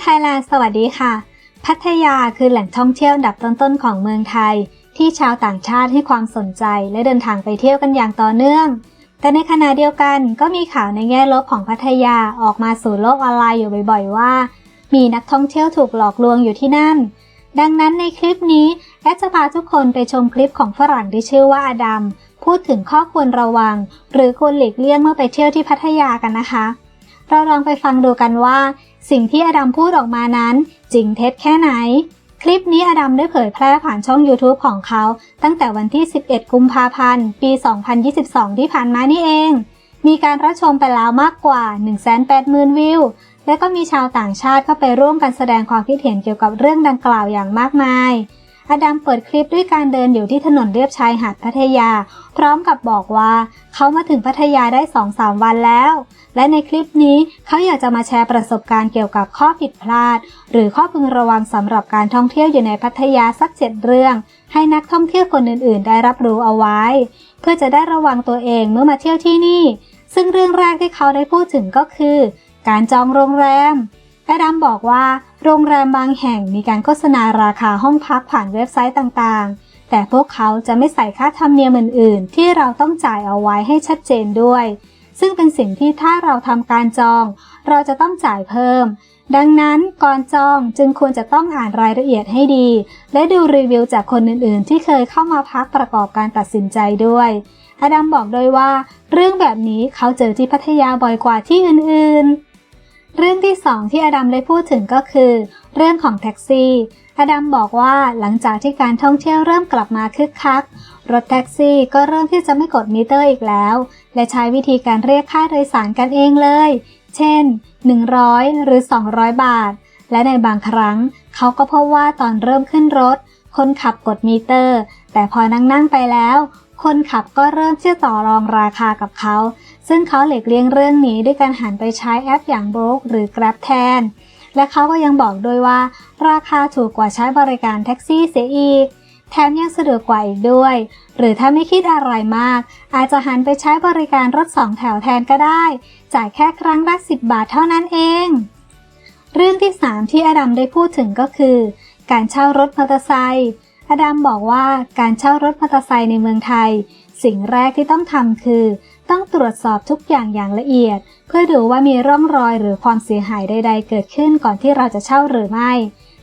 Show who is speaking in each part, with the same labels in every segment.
Speaker 1: ไทยแลนด์สวัสดีค่ะ พัทยาคือแหล่งท่องเที่ยวอันดับต้นๆของเมืองไทย ที่ชาวต่างชาติให้ความสนใจและเดินทางไปเที่ยวกันอย่างต่อเนื่อง แต่ในขณะเดียวกันก็มีข่าวในแง่ลบของพัทยาออกมาสู่โลกออนไลน์อยู่บ่อยๆ ว่า มีนักท่องเที่ยวถูกหลอกลวงอยู่ที่นั่น ดังนั้นในคลิปนี้แอดจะพาทุกคนไปชมคลิปของฝรั่งที่ชื่อว่าอดัมพูดถึงข้อควรระวัง หรือควรหลีกเลี่ยงเมื่อไปเที่ยวที่พัทยากันนะคะ เราลองไปฟังดูกันว่า สิ่งที่อดัมพูดออกมานั้น จริงเท็จแค่ไหน คลิปนี้อดัมได้เผยแพร่ผ่านช่อง YouTube ของเขา ตั้งแต่วันที่ 11 กุมภาพันธ์ ปี 2022 ที่ผ่านมานี่เอง มีการรับชมไปแล้วมากกว่า 180,000 วิว และก็มีชาวต่างชาติเข้าไปร่วมกันแสดงความคิดเห็นเกี่ยวกับเรื่องดังกล่าวอย่างมากมาย อดัมเปิดคลิปด้วยการเดินอยู่ที่ถนนเลียบชายหาดพัทยา พร้อมกับบอกว่าเขามาถึงพัทยาได้2-3วันแล้ว และในคลิปนี้เขาอยากจะมาแชร์ประสบการณ์เกี่ยวกับข้อผิดพลาด หรือข้อพึงระวังสำหรับการท่องเที่ยวอยู่ในพัทยาสักเจ็ดเรื่อง ให้นักท่องเที่ยวคนอื่น ๆ ได้รับรู้เอาไว้ เพื่อจะได้ระวังตัวเองเมื่อมาเที่ยวที่นี่ ซึ่งเรื่องแรกที่เขาได้พูดถึงก็คือ การจองโรงแรม แอดัมบอกว่า โรงแรมบางแห่งมีการโฆษณาราคาห้องพักผ่านเว็บไซต์ต่างๆ แต่พวกเขาจะไม่ใส่ค่าธรรมเนียมอื่นๆ ที่เราต้องจ่ายเอาไว้ให้ชัดเจนด้วย ซึ่งเป็นสิ่งที่ถ้าเราทำการจอง เราจะต้องจ่ายเพิ่ม ดังนั้นก่อนจองจึงควรจะต้องอ่านรายละเอียดให้ดี และดูรีวิวจากคนอื่นๆ ที่เคยเข้ามาพักประกอบการตัดสินใจด้วยอดัมบอกโดยว่า เรื่องแบบนี้เขาเจอที่พัทยาบ่อยกว่าที่อื่นๆ เรื่องที่สองที่อดัมได้พูดถึงก็คือ เรื่องของแท็กซี่ อดัมบอกว่าหลังจากที่การท่องเที่ยวเริ่มกลับมาคึกคัก รถแท็กซี่ก็เริ่มที่จะไม่กดมิเตอร์อีกแล้ว และใช้วิธีการเรียกค่าโดยสารกันเองเลย เช่น 100 หรือ 200 บาท และในบางครั้ง เขาก็พบว่าตอนเริ่มขึ้นรถ คนขับกดมิเตอร์ แต่พอนั่งนั่งๆไปแล้ว คนขับก็เริ่มที่จะต่อรองราคากับเขา ซึ่งเขาหลีกเลี่ยงเรื่องนี้ด้วยการหันไปใช้แอปอย่าง b r o k หรือ Grab แทน และเขาก็ยังบอกด้วยว่า ราคาถูกกว่าใช้บริการแท็กซี่เสียอีก แถมยังสะดวกกว่าอีกด้วย หรือถ้าไม่คิดอะไรมาก อาจจะหันไปใช้บริการรถสองแถวแทนก็ได้ จ่ายแค่ครั้งละ 10 บาทเท่านั้นเอง เรื่องที่ 3 ที่อดัมได้พูดถึงก็คือ การเช่ารถมอเตอร์ไซค์อดัมบอกว่าการเช่ารถมอเตอร์ไซค์ในเมืองไทย สิ่งแรกที่ต้องทำคือ ต้องตรวจสอบทุกอย่างอย่างละเอียด เพื่อดูว่ามีร่องรอยหรือความเสียหายใด ๆ เกิดขึ้นก่อนที่เราจะเช่าหรือไม่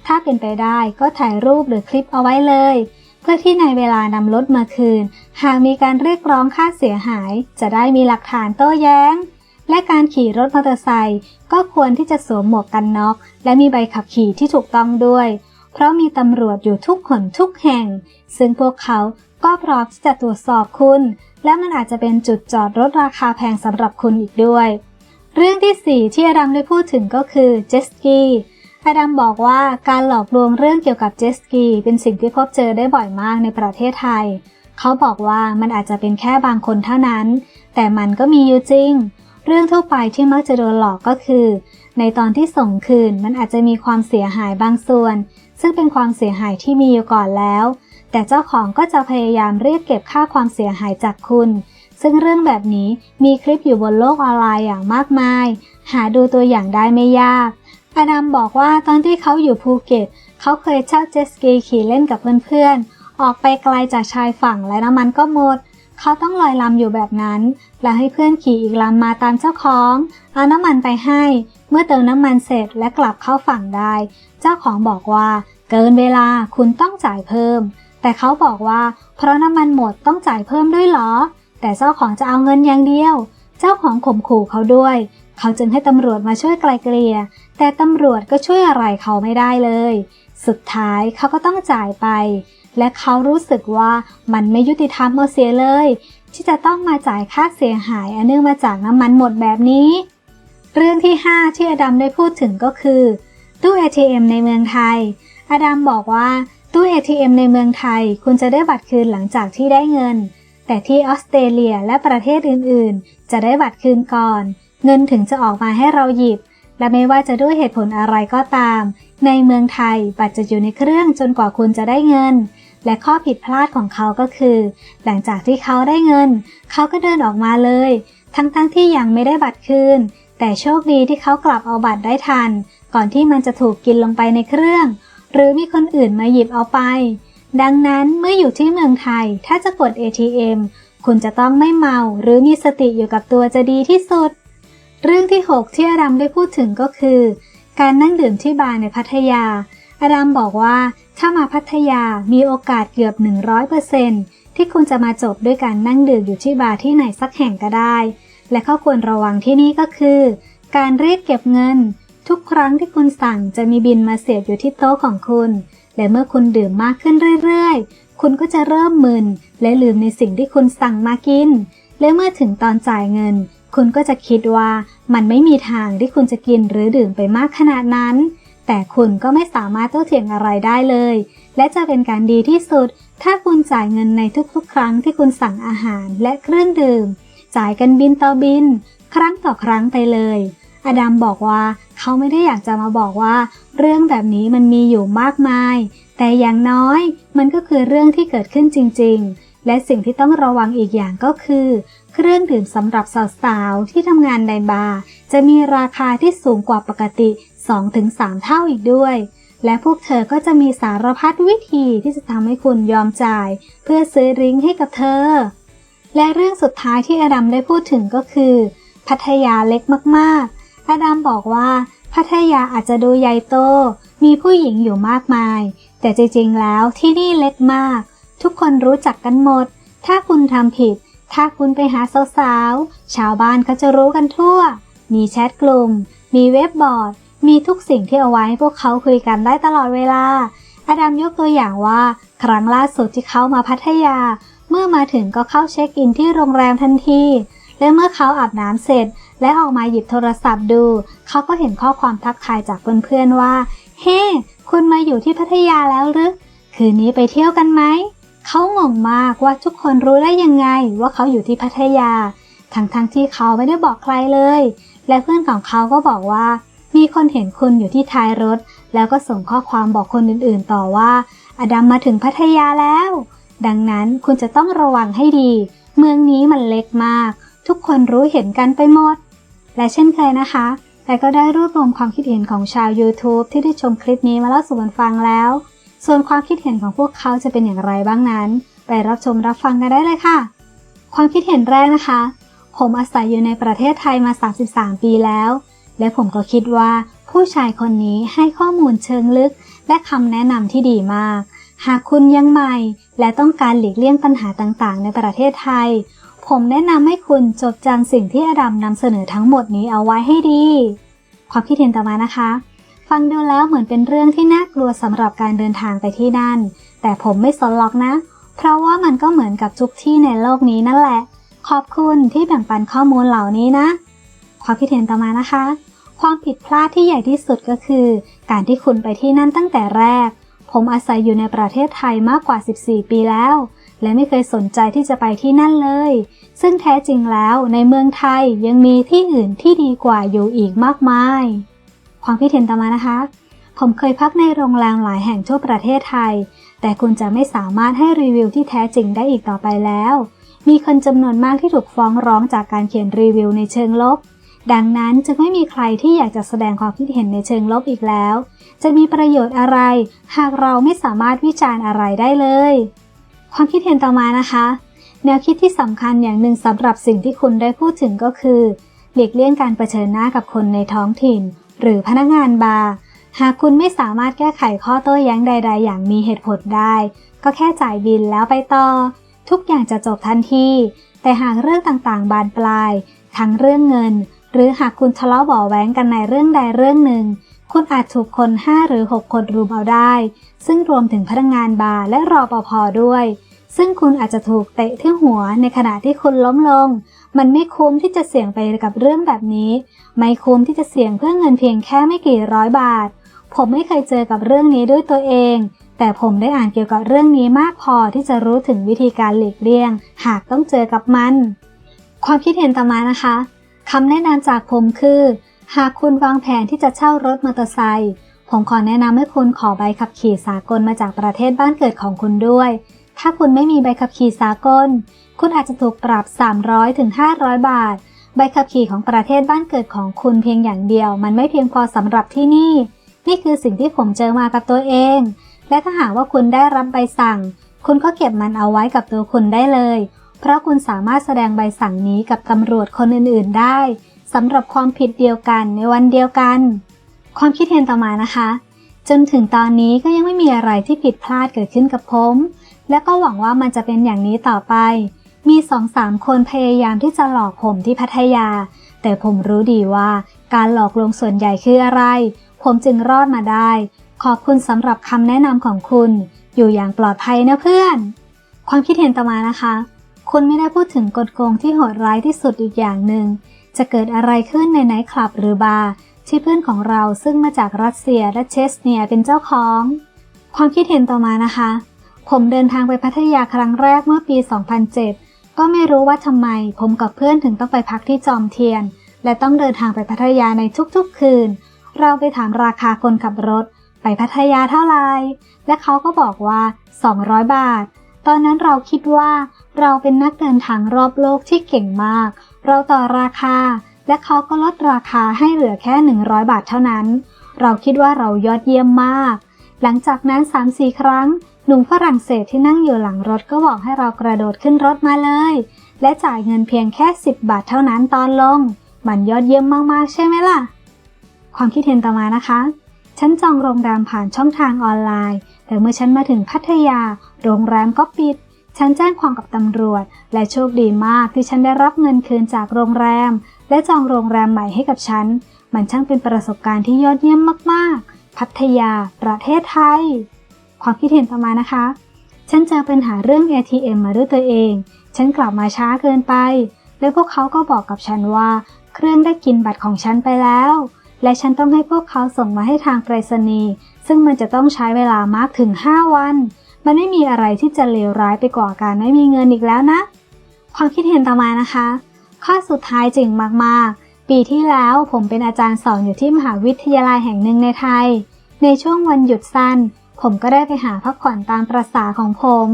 Speaker 1: ถ้าเป็นไปได้ก็ถ่ายรูปหรือคลิปเอาไว้เลย เพื่อที่ในเวลานำรถมาคืน หากมีการเรียกร้องค่าเสียหาย จะได้มีหลักฐานโต้แย้ง และการขี่รถมอเตอร์ไซค์ก็ควรที่จะสวมหมวกกันน็อก และมีใบขับขี่ที่ถูกต้องด้วย เพราะมีตำรวจอยู่ทุกหนทุกแห่ง ซึ่งพวกเขาก็พร้อมที่จะตรวจสอบคุณ และมันอาจจะเป็นจุดจอดรถราคาแพงสำหรับคุณอีกด้วย เรื่องที่ 4 ที่อดัมได้พูดถึงก็คือเจสกีอดัมบอกว่าการหลอกลวงเรื่องเกี่ยวกับเจสกีเป็นสิ่งที่พบเจอได้บ่อยมากในประเทศไทย เขาบอกว่ามันอาจจะเป็นแค่บางคนเท่านั้น แต่มันก็มีอยู่จริง เรื่องทั่วไปที่มักจะโดนหลอกก็คือ ในตอนที่ส่งคืนมันอาจจะมีความเสียหายบางส่วน ซึ่งเป็นความเสียหายที่มีอยู่ก่อนแล้ว แต่เจ้าของก็จะพยายามเรียกเก็บค่าความเสียหายจากคุณ ซึ่งเรื่องแบบนี้มีคลิปอยู่บนโลกออนไลน์อย่างมากมาย หาดูตัวอย่างได้ไม่ยาก อดัมบอกว่าตอนที่เขาอยู่ภูเก็ต เขาเคยเช่าเจ็ตสกีขี่เล่นกับเพื่อนๆ ออกไปไกลจากชายฝั่งและน้ำมันก็หมด เขาต้องลอยลำอยู่แบบนั้น แล้วให้เพื่อนขี่อีกลำมาตามเจ้าของ เอาน้ำมันไปให้ เมื่อเติมน้ำมันเสร็จและกลับเข้าฝั่งได้ เจ้าของบอกว่า เกินเวลาคุณต้องจ่ายเพิ่ม แต่เขาบอกว่า เพราะน้ำมันหมดต้องจ่ายเพิ่มด้วยเหรอ แต่เจ้าของจะเอาเงินอย่างเดียว เจ้าของข่มขู่เขาด้วย เขาจึงให้ตำรวจมาช่วยไกลเกลี่ย แต่ตำรวจก็ช่วยอะไรเขาไม่ได้เลย สุดท้ายเขาก็ต้องจ่ายไป และเขารู้สึกว่ามันไม่ยุติธรรมเอาเสียเลย ที่จะต้องมาจ่ายค่าเสียหายอันเนื่องมาจากน้ำมันหมดแบบนี้ เรื่องที่ 5 ที่อดัมได้พูดถึงก็คือ ตู้ ATM ในเมืองไทย อดัมบอกว่าตู้ ATM ในเมืองไทย คุณจะได้บัตรคืนหลังจากที่ได้เงิน แต่ที่ออสเตรเลียและประเทศอื่นๆ จะได้บัตรคืนก่อน เงินถึงจะออกมาให้เราหยิบ และไม่ว่าจะด้วยเหตุผลอะไรก็ตาม ในเมืองไทยบัตรจะอยู่ในเครื่องจนกว่าคุณจะได้เงิน และข้อผิดพลาดของเขาก็คือ หลังจากที่เขาได้เงิน เขาก็เดินออกมาเลย ทั้งๆทที่ยังไม่ได้บัตรคืน แต่โชคดีที่เขากลับเอาบัตรได้ทัน ก่อนที่มันจะถูกกินลงไปในเครื่อง หรือมีคนอื่นมาหยิบเอาไป ดังนั้นเมื่ออยู่ที่เมืองไทย ถ้าจะกด ATM คุณจะต้องไม่เมาหรือมีสติอยู่กับตัวจะดีที่สุด เรื่องที่ 6 ที่อาดัมได้พูดถึงก็คือ การนั่งดื่มที่บาร์ในพัทยาอาดัมบอกว่า ถ้ามาพัทยามีโอกาสเกือบ 100%ที่คุณจะมาจบด้วยการนั่งดื่มอยู่ที่บาร์ที่ไหนสักแห่งก็ได้ และข้อควรระวังที่นี่ก็คือ การเรียกเก็บเงิน ทุกครั้งที่คุณสั่งจะมีบินมาเสียบอยู่ที่โต๊ะของคุณ และเมื่อคุณดื่มมากขึ้นเรื่อยๆ คุณก็จะเริ่มมึน และลืมในสิ่งที่คุณสั่งมากิน และเมื่อถึงตอนจ่ายเงิน คุณก็จะคิดว่ามันไม่มีทางที่คุณจะกินหรือดื่มไปมากขนาดนั้น แต่คุณก็ไม่สามารถโต้เถียงอะไรได้เลย และจะเป็นการดีที่สุด ถ้าคุณจ่ายเงินในทุกๆ ครั้งที่คุณสั่งอาหารและเครื่องดื่ม จ่ายกันบินต่อบิน ครั้งต่อครั้งไปเลย อดัมบอกว่าเขาไม่ได้อยากจะมาบอกว่า เรื่องแบบนี้มันมีอยู่มากมาย แต่อย่างน้อยมันก็คือเรื่องที่เกิดขึ้นจริง ๆ และสิ่งที่ต้องระวังอีกอย่างก็คือ เครื่องดื่มสำหรับสาวๆที่ทำงานในบาร์จะมีราคาที่สูงกว่าปกติ 2-3 เท่าอีกด้วย และพวกเธอก็จะมีสารพัดวิธีที่จะทำให้คุณยอมจ่าย เพื่อซื้อริ้งให้กับเธอ และเรื่องสุดท้ายที่อดัมได้พูดถึงก็คือ พัทยาเล็กมากๆ อดัมบอกว่าพัทยาอาจจะดูใหญ่โต มีผู้หญิงอยู่มากมาย แต่จริงๆ แล้วที่นี่เล็กมาก ทุกคนรู้จักกันหมด ถ้าคุณทำผิด ถ้าคุณไปหาสาวๆ ชาวบ้านเขาจะรู้กันทั่ว มีแชทกลุ่ม มีเว็บบอร์ด มีทุกสิ่งที่เอาไว้ให้พวกเขาคุยกันได้ตลอดเวลา อดัมยกตัวอย่างว่า ครั้งล่าสุดที่เขามาพัทยา เมื่อมาถึงก็เข้าเช็คอินที่โรงแรมทันที และเมื่อเขาอาบน้ำเสร็จ และออกมาหยิบโทรศัพท์ดู เขาก็เห็นข้อความทักทายจากเพื่อนๆว่า เฮ้ hey, คุณมาอยู่ที่พัทยาแล้วหรือ คืนนี้ไปเที่ยวกันไหม เขางงมากว่าทุกคนรู้ได้ยังไงว่าเขาอยู่ที่พัทยา ทั้งๆทที่เขาไม่ได้บอกใครเลย และเพื่อนของเขาก็บอกว่า มีคนเห็นคุณอยู่ที่ท้ายรถ แล้วก็ส่งข้อความบอกคนอื่นๆ ต่อว่า อดัมมาถึงพัทยาแล้ว ดังนั้นคุณจะต้องระวังให้ดี เมืองนี้มันเล็กมาก ทุกคนรู้เห็นกันไปหมด และเช่นเคยนะคะแต่ก็ได้รวบรวมความคิดเห็นของชาว YouTube ที่ได้ชมคลิปนี้มาเล่าสู่กันฟังแล้ว ส่วนความคิดเห็นของพวกเขาจะเป็นอย่างไรบ้างนั้น ไปรับชมรับฟังกันได้เลยค่ะ ความคิดเห็นแรกนะคะ ผมอาศัยอยู่ในประเทศไทยมา 33 ปีแล้ว และผมก็คิดว่าผู้ชายคนนี้ให้ข้อมูลเชิงลึก และคำแนะนำที่ดีมาก หากคุณยังใหม่ และต้องการหลีกเลี่ยงปัญหาต่างๆ ในประเทศไทย ผมแนะนำให้คุณจดจำสิ่งที่อดัมนำเสนอทั้งหมดนี้เอาไว้ให้ดี ความคิดเห็นต่อมานะคะ ฟังดูแล้วเหมือนเป็นเรื่องที่น่ากลัวสำหรับการเดินทางไปที่นั่น แต่ผมไม่สนหรอกนะ เพราะว่ามันก็เหมือนกับทุกที่ในโลกนี้นั่นแหละ ขอบคุณที่แบ่งปันข้อมูลเหล่านี้นะ ความคิดเห็นต่อมานะคะ ความผิดพลาดที่ใหญ่ที่สุดก็คือ การที่คุณไปที่นั่นตั้งแต่แรก ผมอาศัยอยู่ในประเทศไทยมากกว่า 14 ปีแล้ว และไม่เคยสนใจที่จะไปที่นั่นเลย ซึ่งแท้จริงแล้วในเมืองไทยยังมีที่อื่นที่ดีกว่าอยู่อีกมากมาย ความคิดเห็นต่อมานะคะ ผมเคยพักในโรงแรมหลายแห่งทั่วประเทศไทย แต่คุณจะไม่สามารถให้รีวิวที่แท้จริงได้อีกต่อไปแล้ว มีคนจำนวนมากที่ถูกฟ้องร้องจากการเขียนรีวิวในเชิงลบ ดังนั้นจึงไม่มีใครที่อยากจะแสดงความคิดเห็นในเชิงลบอีกแล้ว จะมีประโยชน์อะไร หากเราไม่สามารถวิจารณ์อะไรได้เลย ความคิดเห็นต่อมานะคะ แนวคิดที่สำคัญอย่างหนึ่งสำหรับสิ่งที่คุณได้พูดถึงก็คือ หลีกเลี่ยงการเผชิญหน้ากับคนในท้องถิ่น หรือพนักงานบาร์หากคุณไม่สามารถแก้ไขข้อโต้แย้งใด ๆ อย่างมีเหตุผลได้ ก็แค่จ่ายบินแล้วไปต่อ ทุกอย่างจะจบทันทีแต่หากเรื่องต่างๆ บานปลาย ทั้งเรื่องเงิน หรือหากคุณทะเลาะเบาแหวงกันในเรื่องใดเรื่องหนึ่ง คุณอาจถูกคน 5 หรือ 6 คนรุมเอาได้ ซึ่งรวมถึงพนักงานบาร์และรอปภด้วย ซึ่งคุณอาจจะถูกเตะที่หัวในขณะที่คุณล้มลง มันไม่คุ้มที่จะเสี่ยงไปกับเรื่องแบบนี้ ไม่คุ้มที่จะเสี่ยงเพื่อเงินเพียงแค่ไม่กี่ร้อยบาท ผมไม่เคยเจอกับเรื่องนี้ด้วยตัวเองแต่ผมได้อ่านเกี่ยวกับเรื่องนี้มากพอที่จะรู้ถึงวิธีการหลีกเลี่ยง หากต้องเจอกับมัน ความคิดเห็นต่อมานะคะ คำแนะนำจากผมคือ หากคุณวางแผนที่จะเช่ารถมอเตอร์ไซค์ผมขอแนะนำให้คุณขอใบขับขี่สากลมาจากประเทศบ้านเกิดของคุณด้วย ถ้าคุณไม่มีใบขับขี่สากล คุณอาจจะถูกปรับ 300-500 บาท ใบขับขี่ของประเทศบ้านเกิดของคุณเพียงอย่างเดียว มันไม่เพียงพอสำหรับที่นี่ นี่คือสิ่งที่ผมเจอมากับตัวเอง และถ้าหากว่าคุณได้รับใบสั่ง คุณก็เก็บมันเอาไว้กับตัวคุณได้เลย เพราะคุณสามารถแสดงใบสั่งนี้กับตำรวจคนอื่นๆได้สำหรับความผิดเดียวกันในวันเดียวกัน ความคิดเห็นต่อมานะคะ จนถึงตอนนี้ก็ยังไม่มีอะไรที่ผิดพลาดเกิดขึ้นกับผม และก็หวังว่ามันจะเป็นอย่างนี้ต่อไป มีสองสามคนพยายามที่จะหลอกผมที่พัทยา แต่ผมรู้ดีว่าการหลอกลวงส่วนใหญ่คืออะไร ผมจึงรอดมาได้ ขอบคุณสำหรับคำแนะนำของคุณ อยู่อย่างปลอดภัยนะเพื่อน ความคิดเห็นต่อมานะคะ คุณไม่ได้พูดถึงกฎโกงที่โหดร้ายที่สุดอีกอย่างหนึ่ง จะเกิดอะไรขึ้นในไนท์คลับหรือบาร์ที่เพื่อนของเราซึ่งมาจากรัสเซียและเชสเนียเป็นเจ้าของ ความคิดเห็นต่อมานะคะ ผมเดินทางไปพัทยาครั้งแรกเมื่อปี 2007 ก็ไม่รู้ว่าทำไม ผมกับเพื่อนถึงต้องไปพักที่จอมเทียน และต้องเดินทางไปพัทยาในทุกๆ คืน เราไปถามราคาคนขับรถ ไปพัทยาเท่าไหร่และเขาก็บอกว่า 200 บาท ตอนนั้นเราคิดว่าเราเป็นนักเดินทางรอบโลกที่เก่งมาก เราต่อราคา และเขาก็ลดราคาให้เหลือแค่ 100 บาทเท่านั้น เราคิดว่าเรายอดเยี่ยมมาก หลังจากนั้น 3-4 ครั้ง หนุ่มฝรั่งเศสที่นั่งอยู่หลังรถก็บอกให้เรากระโดดขึ้นรถมาเลย และจ่ายเงินเพียงแค่ 10 บาทเท่านั้นตอนลง มันยอดเยี่ยมมากๆ ใช่ไหมล่ะ ความคิดเห็นต่อมานะคะ ฉันจองโรงแรมผ่านช่องทางออนไลน์ แต่เมื่อฉันมาถึงพัทยา โรงแรมก็ปิด ฉันแจ้งความกับตำรวจ และโชคดีมากที่ฉันได้รับเงินคืนจากโรงแรม และจองโรงแรมใหม่ให้กับฉัน มันช่างเป็นประสบการณ์ที่ยอดเยี่ยมมากๆ พัทยา ประเทศไทย ความคิดเห็นต่อมานะคะ ฉันเจอปัญหาเรื่อง ATM มาด้วยตัวเอง ฉันกลับมาช้าเกินไป และพวกเขาก็บอกกับฉันว่า เครื่องได้กินบัตรของฉันไปแล้ว และฉันต้องให้พวกเขาส่งมาให้ทางไปรษณีย์ซึ่งมันจะต้องใช้เวลามากถึง 5 วัน มันไม่มีอะไรที่จะเลวร้ายไปกว่าการไม่มีเงินอีกแล้วนะ ความคิดเห็นต่อมานะคะ ข้อสุดท้ายจริงมากๆ ปีที่แล้วผมเป็นอาจารย์สอนอยู่ที่มหาวิทยาลัยแห่งหนึ่งในไทย ในช่วงวันหยุดสั้น ผมก็ได้ไปหาพักผ่อนตามประษาของผม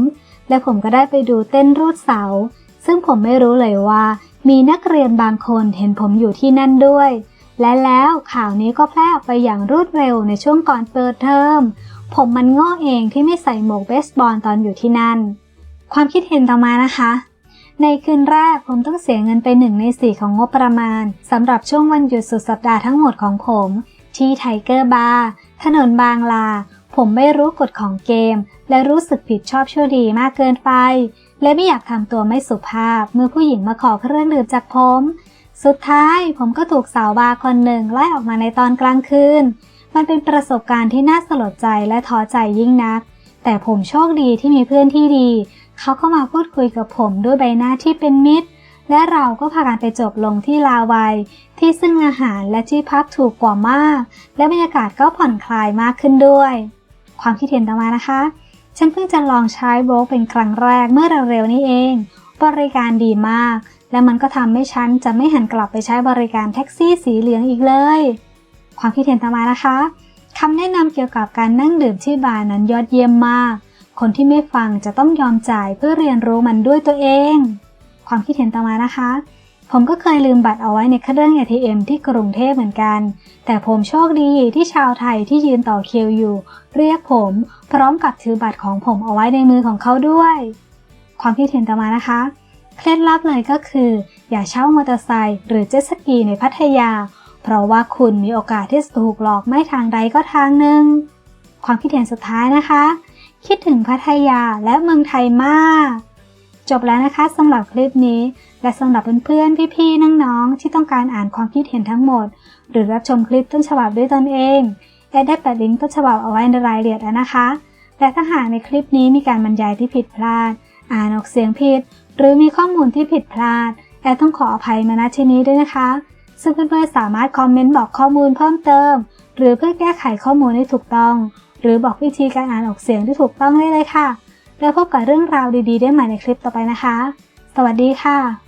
Speaker 1: และผมก็ได้ไปดูเต้นรูดเสา ซึ่งผมไม่รู้เลยว่า มีนักเรียนบางคนเห็นผมอยู่ที่นั่นด้วย และแล้วข่าวนี้ก็แพร่ออกไปอย่างรวดเร็วในช่วงก่อนเปิดเทอม ผมมันโง่เองที่ไม่ใส่หมวกเบสบอลตอนอยู่ที่นั่น ความคิดเห็นต่อมานะคะ ในคืนแรกผมต้องเสียเงินไปหนึ่งในสี่ของงบประมาณสำหรับช่วงวันหยุดสุดสัปดาห์ทั้งหมดของผม ที่ไทเกอร์บาร์ถนนบางลา ผมไม่รู้กฎของเกม และรู้สึกผิดชอบชั่วดีมากเกินไป และไม่อยากทำตัวไม่สุภาพเมื่อผู้หญิงมาขอเครื่องดื่มจากผม สุดท้ายผมก็ถูกสาวบาร์คนหนึ่งไล่ออกมาในตอนกลางคืน มันเป็นประสบการณ์ที่น่าสลดใจและท้อใจยิ่งนัก แต่ผมโชคดีที่มีเพื่อนที่ดี เขาก็มาพูดคุยกับผมด้วยใบหน้าที่เป็นมิตร และเราก็พากันไปจบลงที่ลาวัย ที่ซึ่งอาหารและที่พักถูกกว่ามาก และบรรยากาศก็ผ่อนคลายมากขึ้นด้วย ความคิดเห็นต่อมานะคะ ฉันเพิ่งจะลองใช้โบรกเป็นครั้งแรกเมื่อเร็วๆนี้เอง บริการดีมาก และมันก็ทำให้ฉันจะไม่หันกลับไปใช้บริการแท็กซี่สีเหลืองอีกเลย ความคิดเห็นต่อมานะคะคำแนะนำเกี่ยวกับการนั่งดื่มที่บาร์นั้นยอดเยี่ยมมาก คนที่ไม่ฟังจะต้องยอมจ่ายเพื่อเรียนรู้มันด้วยตัวเอง ความคิดเห็นต่อมานะคะ ผมก็เคยลืมบัตรเอาไว้ในเครื่อง ATM ที่กรุงเทพเหมือนกัน แต่ผมโชคดีที่ชาวไทยที่ยืนต่อคิวอยู่ เรียกผม พร้อมกับถือบัตรของผมเอาไว้ในมือของเขาด้วย ความคิดเห็นต่อมานะคะ เคล็ดลับเลยก็คือ อย่าเช่ามอเตอร์ไซค์หรือเจ็ตสกีในพัทยา เพราะว่าคุณมีโอกาสที่จะถูกหลอกไม่ทางใดก็ทางหนึ่ง ความคิดเห็นสุดท้ายนะคะ คิดถึงพัทยาและเมืองไทยมาก จบแล้วนะคะสำหรับคลิปนี้ และสำหรับเพื่อนๆพี่ๆน้องๆที่ต้องการอ่านความคิดเห็นทั้งหมด หรือรับชมคลิปต้นฉบับด้วยตนเองแอดได้แปะลิงก์ต้นฉบับเอาไว้ในรายละเอียดแล้วนะคะและถ้าหากในคลิปนี้มีการบรรยายที่ผิดพลาด อ่านออกเสียงผิด หรือมีข้อมูลที่ผิดพลาดแอดต้องขออภัยมาณที่นี้ด้วยนะคะ ซึ่งเพื่อนๆสามารถคอมเมนต์บอกข้อมูลเพิ่มเติม หรือเพื่อแก้ไขข้อมูลให้ถูกต้อง หรือบอกวิธีการอ่านออกเสียงที่ถูกต้องได้เลยค่ะ แล้วพบกับเรื่องราวดีๆ ได้ใหม่ในคลิปต่อไปนะคะ สวัสดีค่ะ